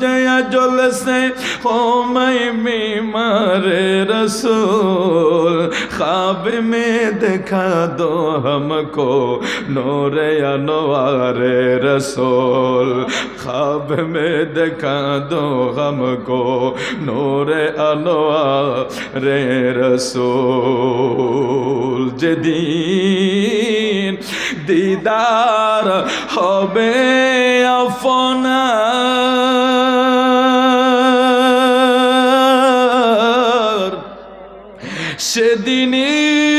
جیا جل سے ہو میں بیمار رسول خواب میں دکھا دو ہم کو نور انوار رسول خواب میں دکھا دو ہم کو نور انوار رسول جدین دیدار হবে আপনার সেদিনই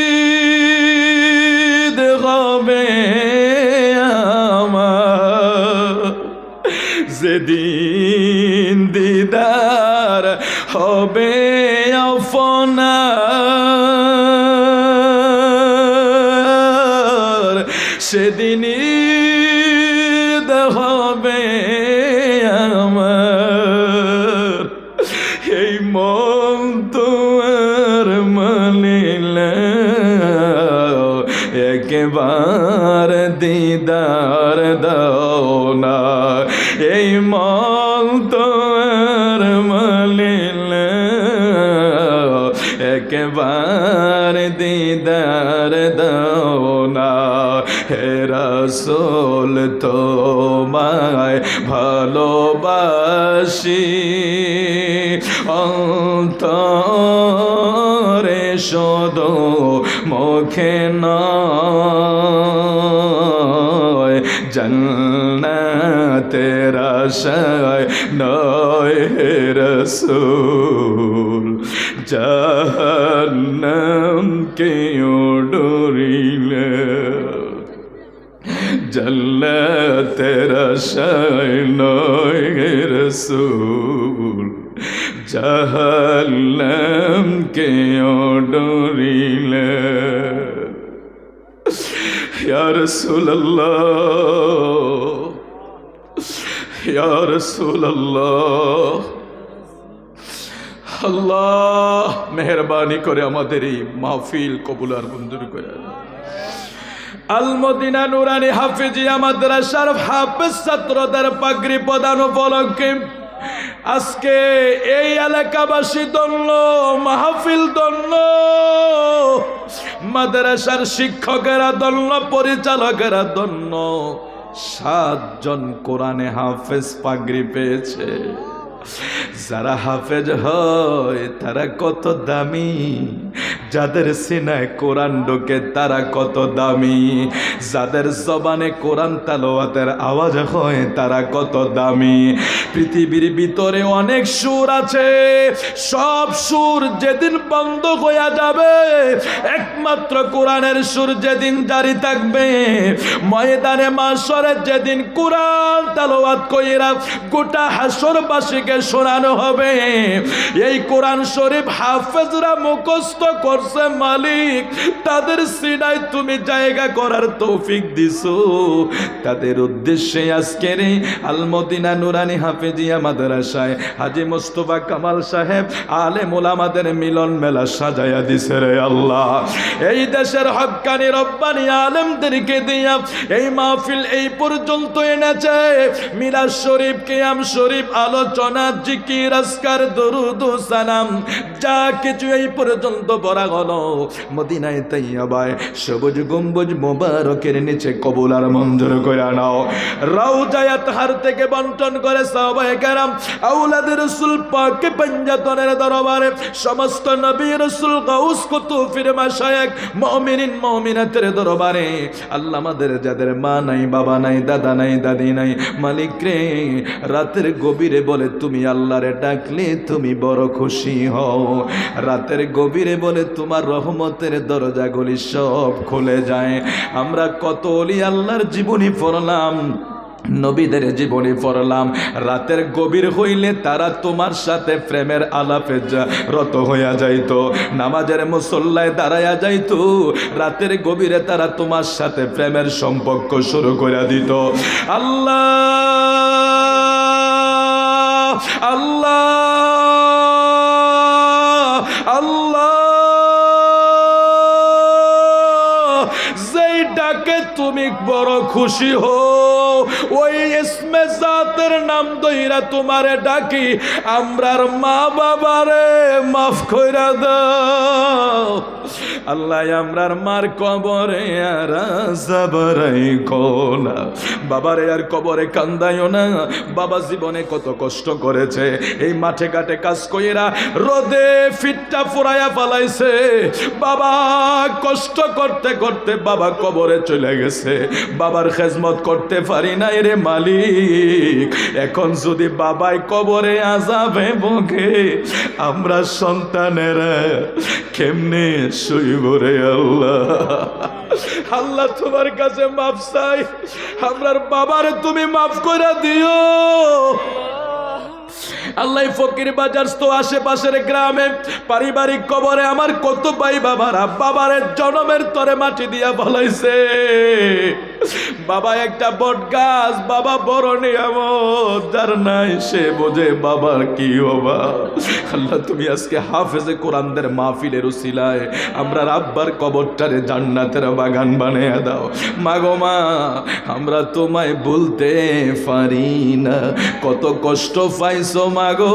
দিদার দাও না। হে রসুল, তোমায় ভালোবাসি। অন্তরে শোধ মুখে নয়, জন্নতের আশায় নয় হে রসুল। জাহান্নাম কেউ আশায় নয় রসুল জাহান্নাম কেউ ডরিলে রাসূলুল্লাহ, ইয়া রাসূলুল্লাহ, আল্লাহ মেহরবানি করে আমাদের এই মাহফিল কবুলার মঞ্জুর করে আলমদিনা নুরানি হাফিজিয়া মাদ্রাসার হাফেজ ছাত্রদের পাগড়ি প্রদান উপলক্ষে আজকে এই এলাকাবাসী দন্য মাহফিল দন্য মাদ্রাসার শিক্ষকেরা দন্য পরিচালকেরা দন্য সাতজন কোরআনে হাফেজ পাগড়ি পেয়েছে। যারা হাফেজ হয়, তারা কত দামি যাদের সিনায় কোরআন ঢোকে তারা কত দামি। যাদের জবানে কোরআন তালোয়াতের আওয়াজ হয় তারা কত দামি। পৃথিবীর ভিতরে অনেক সুর আছে। সব সুর যেদিন বন্ধ হয়ে যাবে একমাত্র কোরআনের সুর যেদিন জারি থাকবে, ময়দানে মাসরে যেদিন কোরআন তালোয়াত কইরা গোটা হাসরবাসীকে শোনানো হবে। এই কোরআন শরীফ হাফেজরা মুখস্থ করছে মালিক, তাদের সিনায় তুমি জায়গা করার তৌফিক দিছো। তাদের উদ্দেশ্যে আজকের এই আলমদিনা নুরানি হাফেজিয়া মাদ্রাসায় হাজি মোস্তফা কামাল সাহেব আলে মোলামাদের মিলন মেলা সাজায়া দিছে রে আল্লাহ। এই দেশের হক্কানি রব্বানি আলেমদেরকে দিয়া এই মাহফিল এই পর্যন্ত এনেছে। মিলাদ শরীফ, কিয়াম শরীফ, আলোচনা, জিকির আসকার দরুদ, সালাম, যা কিছু এই পর্যন্ত বলা হলো। মদিনায় তাইয়াবায় সবুজ গম্বুজ মোবারকের নিচে কবুল আর মঞ্জুর করে নাও। রাউজায়াত হার থেকে বন্টন করে সাহাবায়ে কেরাম আউলাদের রাসূল পাকে পঞ্জাতনের দরবারে সমস্ত নবী রাসূল গাউস কুতুফির মাশায়েখ মুমিনিন মুমিনাতের দরবারে, আল্লাহ আমাদের যাদের মা নাই, বাবা নাই, দাদা নাই, দাদি নাই, মালিক রে, রাতের গভীরে বলে, তুমি আল্লাহরে ডাকলে তুমি বড় খুশি হও। রাতের গভীরে বলে, তোমার রহমতের দরজাগুলি সব খুলে যায়। আমরা কত অলি আল্লাহর জীবনী পড়লাম। নবীদের জীবনী পড়লাম। রাতের গভীর হইলে তারা তোমার সাথে প্রেমের আলাপে রত হইয়া যাইত। নামাজের মুসল্লায় দাঁড়াইয়া যাইত। রাতের গভীরে তারা তোমার সাথে প্রেমের সম্পর্ক শুরু করে দিত। আল্লাহ আল্লাহ আল্লাহ যেই ডাকে তুমি বড় খুশি হো ওই ইসমে জাতের নাম দইরা তোমারে ডাকি আমরার মা বাবারে মাফ কইরা দাও। আল্লাহ আমরার মার কবরে আর যাবরাই কোনা বাবারে আর কবরে কান্দাইও না। বাবা জীবনে কত কষ্ট করেছে। এই মাঠে ঘাটে কাজ কইরা রোদে ফিটটা ফুরাইয়া পালাইছে বাবা কষ্ট করতে করতে বাবা কবরে চলে গেছে। বাবার খেজমত করতে পারি নাই রে মালিক। এখন যদি বাবাই কবরে আজাবে বকে, আমরা সন্তানেরা কেমনে রে আল্লাহ। আল্লাহ তোমার কাছে মাফ চাই। আমরার বাবারে তুমি মাফ করে দিও। আল্লাহ ফকির বাজার তো আশেপাশের গ্রামে পারিবারিক কবরে আমার কত পাই বাবারা বাবারের জনমের তরে মাটি দিয়া বলাইছে বাবা একটা বট গাছ, বাবা বড় নিয়ামত, যার নাই সে বোঝে বাবার কি হবা আল্লাহ, তুমি আজকে হাফেজে কোরআনদের মাহফিলের উসিলায় আমরা আব্বার কবরটারে জান্নাতের বাগান বানিয়ে দাও। মাগো মা, আমরা তোমায় বলতে পারি না, কত কষ্ট পাইছো মাগো,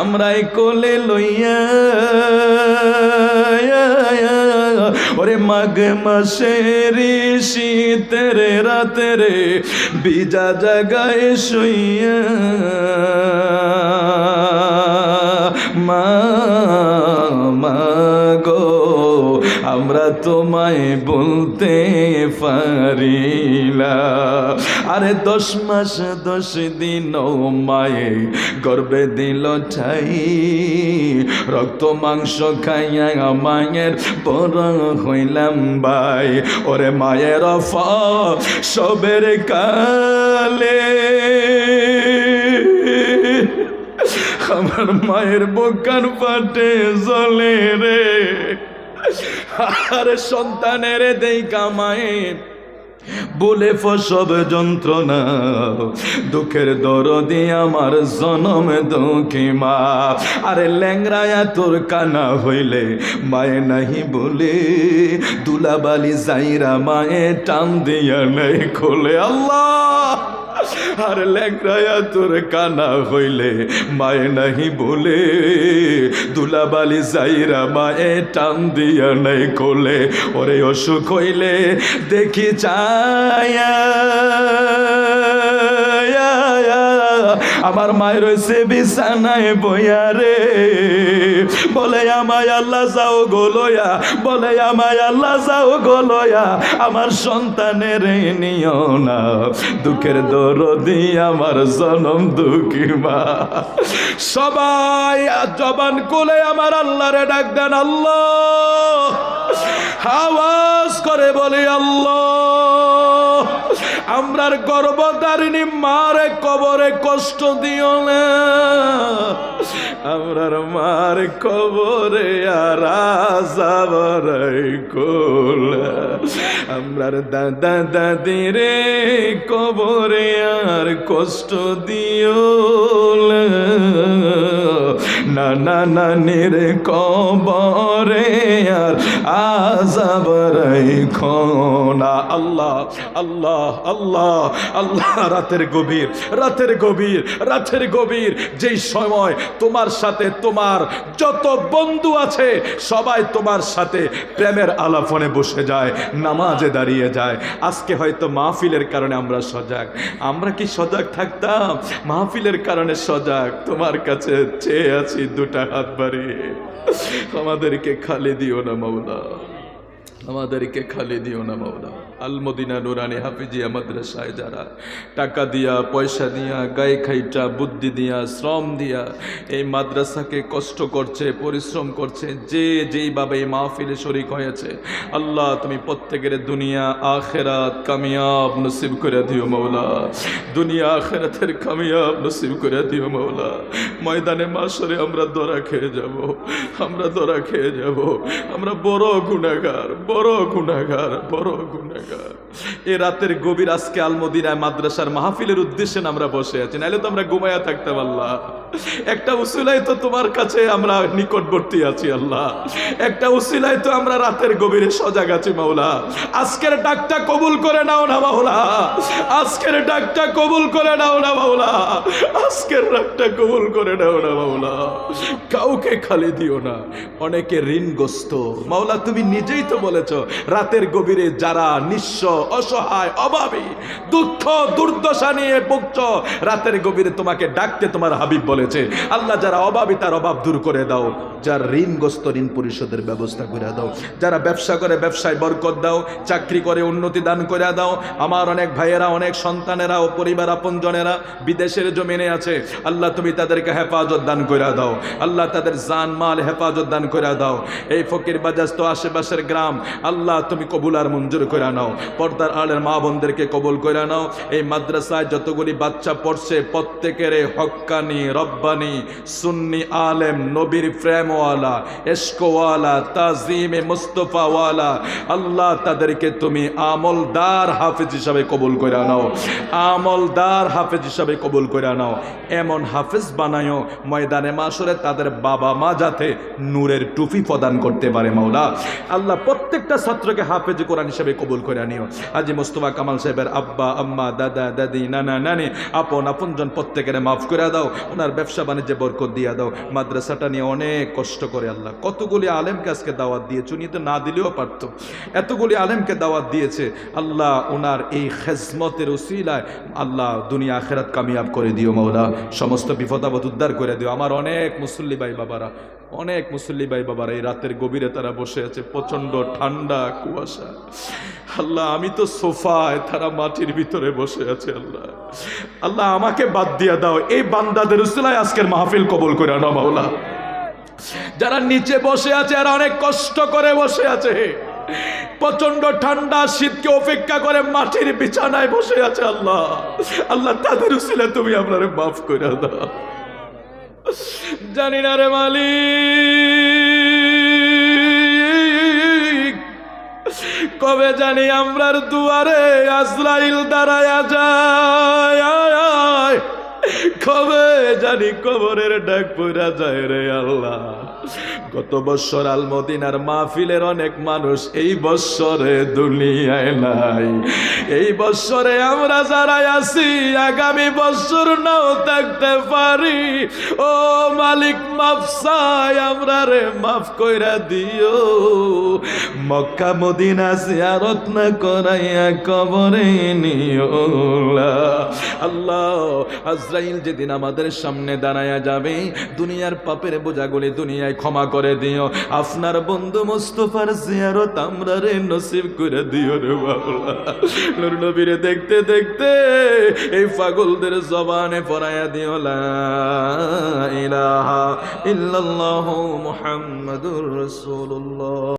আমরাই কোলে লইয়া ওরে মাঘ মাসের শীতের রাতে রে বিজা জাগায় শুইয়া। মা গো, আমরা তোমায় বলতে পারিলা। আরে দশ মাস, দশ দিন মায়ে গর্বে দিল ঠাই। রক্ত, মাংস খাইয়া মায়ের বড় হইলাম ভাই ওরে মায়ের অফ সবের কালে। আমার মায়ের বোকান পাটে জলে রে। আর সন্তানের দেই কামায়ে বলে ফসব যন্ত্রণা, দুঃখের দরদি আমার জনম দুঃখী মা। আরে ল্যাংরায়া তোর কানা হইলে, মায়ে নাহি বলে, দুলাবালি যাইরা মায়ে টান দিয়া নাই খোলে। আল্লাহ! আর ল্যাংরায়া তোর কানা হইলে, মায়ে নাহি বলে। দুলাবালি যাইরা মায়ে টান দিয়া নাই কোলে, ওরে অসুখ হইলে দেখি চায়া। আমার মায়ের রয়েছে বিছানায় বইয়া রে। বলে আমায় আল্লাহ যাও গোলয়া বলে আমায় আল্লাহ যাও গোলয়া আমার সন্তানের নিও না, দুঃখের দরদি আমার জনম দুঃখী মা। সবাই জবান কোলে আমার আল্লাহরে ডাক দেন, আল্লাহ। আওয়াজ করে বলি, আল্লাহ। আমরার গর্বদারিণী মারে কবরে কষ্ট দিও না। আমরার মার কবরে আর আমরার দাদা দাদি রে কবরে আর কষ্ট দিও না। না নানির কবরে আর আজাবরাই খোনা আল্লাহ আল্লাহ আল্লাহ আল্লাহ, রাতের গভীর রাতের গভীর রাতের গভীর। যেই সময় তোমার সাথে তোমার যত বন্ধু আছে, সবাই তোমার সাথে প্রেমের আলাপনে বসে যায়, নামাজে দাঁড়িয়ে যায়। আজকে হয়তো মাহফিলের কারণে আমরা সজাগ। আমরা কি সজাগ থাকতাম? মাহফিলের কারণে সজাগ। তোমার কাছে চেয়ে আছি দুটা হাত বাড়িয়ে আমাদেরকে খালি দিও না মাওলা। আমাদেরকে খালি দিও না মাওলা। আলমদিনা নুরানি হাফিজিয়া মাদ্রাসায় যারা টাকা দিয়া, পয়সা দিয়া, গায়ে খাইটা, বুদ্ধি দিয়া, শ্রম দিয়া এই মাদ্রাসাকে কষ্ট করছে, পরিশ্রম করছে, যে যেইভাবে এই মাহফিলে শরিক হয়েছে, আল্লাহ তুমি প্রত্যেকের দুনিয়া আখেরাত কামিয়াব নসিব করে দিও মৌলা দুনিয়া আখেরাতের কামিয়াব নসিব করে দিও মৌলা ময়দানে মাসরে আমরা দরা খেয়ে যাব, আমরা দরা খেয়ে যাব, আমরা বড় গুণাগার বড় গুণাগার বড় গুণাগার এ রাতের গভীর আজকে আলমদিনায় মাদ্রাসার মাহফিলের উদ্দেশ্যে আমরা বসে আছি। নাহলে তো আমরা ঘুমাইয়া থাকতে আল্লাহ। একটা উসিলাই তো তোমার কাছে আমরা নিকটবর্তী আছি, আল্লাহ। একটা উসিলাই তো আমরা রাতের গভীরে সজাগ আছি, মাওলা। আজকের ডাকটা কবুল করে নাও না, মাওলা। আজকের ডাকটা কবুল করে নাও না, মাওলা। আজকের ডাকটা কবুল করে নাও না, মাওলা। কাউকে খালি দিও না, অনেকে ঋণগ্রস্ত। মাওলা, তুমি নিজেই তো বলেছ, রাতের গভীরে যারা নিঃস্ব, অসহায়, অভাবী, দুঃখ, দুর্দশা নিয়ে ভুগছ, রাতের গভীরে তোমাকে ডাকতে তোমার হাবিব বলেছে আল্লাহ যারা অভাবী, তার অভাব দূর করে দাও। যার ঋণগ্রস্ত ঋণ পরিশোধের ব্যবস্থা করে দাও। যারা ব্যবসা করে, ব্যবসায় বরকত দাও। চাকরি করে, উন্নতি দান করে দাও। আমার অনেক ভাইয়েরা, অনেক সন্তানেরা ও পরিবার আপনজনেরা বিদেশের জমিনে আছে। আল্লাহ তুমি তাদেরকে হেফাজত দান করে দাও। আল্লাহ তাদের জান, মাল হেফাজত দান করে দাও। এই ফকির বাজাজ তো আশেপাশের গ্রাম, আল্লাহ তুমি কবুল আর মঞ্জুর করে নাও। পর্দার আলের মা বোনদেরকে কবুল করে নাও। এই মাদ্রাসায় যতগুলি বাচ্চা পড়ছে, প্রত্যেকের হক্কানি রব্বানি, সুন্নি আলেম, নবীর প্রেমওয়ালা এসকোয়ালা তাজিমে মুস্তফাওয়ালা, আল্লাহ তাদেরকে তুমি আমলদার হাফেজ হিসাবে কবুল করে নাও। আমলদার হাফেজ হিসাবে কবুল করে নাও। এমন হাফেজ বানায়ও ময়দানে মাসরে তাদের বাবা মা যাতে নূরের টুপি প্রদান করতে পারে মাওলা। আল্লাহ প্রত্যেকটা ছাত্রকে হাফেজ কোরআন হিসেবে কবুল করে নিও। আজি মোস্তফা কামাল সাহেবের আব্বা, আম্মা, দাদা, দাদি, নানা, নানি, আপন, আপনজন প্রত্যেকের মাফ করে দাও। ওনার ব্যবসা বাণিজ্যে বরকত দিয়ে দাও। মাদ্রাসাটা নিয়ে অনেক কষ্ট করে আল্লাহ। কতগুলি আলেমকে আজকে দাওয়াত দিয়েছে, উনি তো না দিলেও পারত। এতগুলি আলেমকে দাওয়াত দিয়েছে, আল্লাহ ওনার এই খেজমতের উসিলায় আল্লাহ দুনিয়া আখেরাত কামিয়াব করে দিও মৌলা সমস্ত বিপদাবদ উদ্ধার করে দিও। আমার অনেক মুসল্লি ভাই বাবারা, অনেক মুসল্লি ভাই বাবারা, এই রাতের গভীরে তারা বসে আছে, প্রচণ্ড ঠান্ডা, কুয়াশা। আল্লাহ, আমি তো সোফায় তারা মাটির ভিতরে বসে আছে, আল্লাহ। আল্লাহ, আমাকে বাদ দিয়ে দাও। এই বান্দাদের উসিলায় আজকের মাহফিল কবুল করে আনো, মাওলা। যারা নিচে বসে আছে, আর অনেক কষ্ট করে বসে আছে। প্রচণ্ড ঠান্ডা, শীতকে অপেক্ষা করে মাটির বিছানায় বসে আছে আল্লাহ। আল্লাহ, তাদের উসিলে তুমি আপনারে মাফ করে দাও। জানি না রে মালিক, কবে জানি আমরার দুয়ারে আজরাইল দাঁড়ায়া যায়। কবে জানি কবরের ডাক পড়া যায় রে আল্লাহ। গত বৎসর আলমদিনার মাহফিলের অনেক মানুষ এই বৎসরে দুনিয়ায় নাই। এই বৎসরে আমরা যারা আছি, আগামী বৎসর নাও থাকতে পারি। ও মালিক, মাফ চাই, আমরা রে মাফ কইরা দিও। মক্কা, মদিনা জিয়ারত না করাইয়া কবরে নিও আল্লাহ। আজরাইল যেদিন আমাদের সামনে দাঁড়ায়া যাবে, দুনিয়ার পাপের বোঝাগুলি দুনিয়ায় ক্ষমা করে দিও। আপনার বন্ধু মোস্তফার জিয়ারত আমরা রে নসিব করে দিও রে বাবা নবীরে দেখতে দেখতে এই পাগলদের জবানে পড়ায়া দিও, লা ইলাহা ইল্লাল্লাহু মুহাম্মাদুর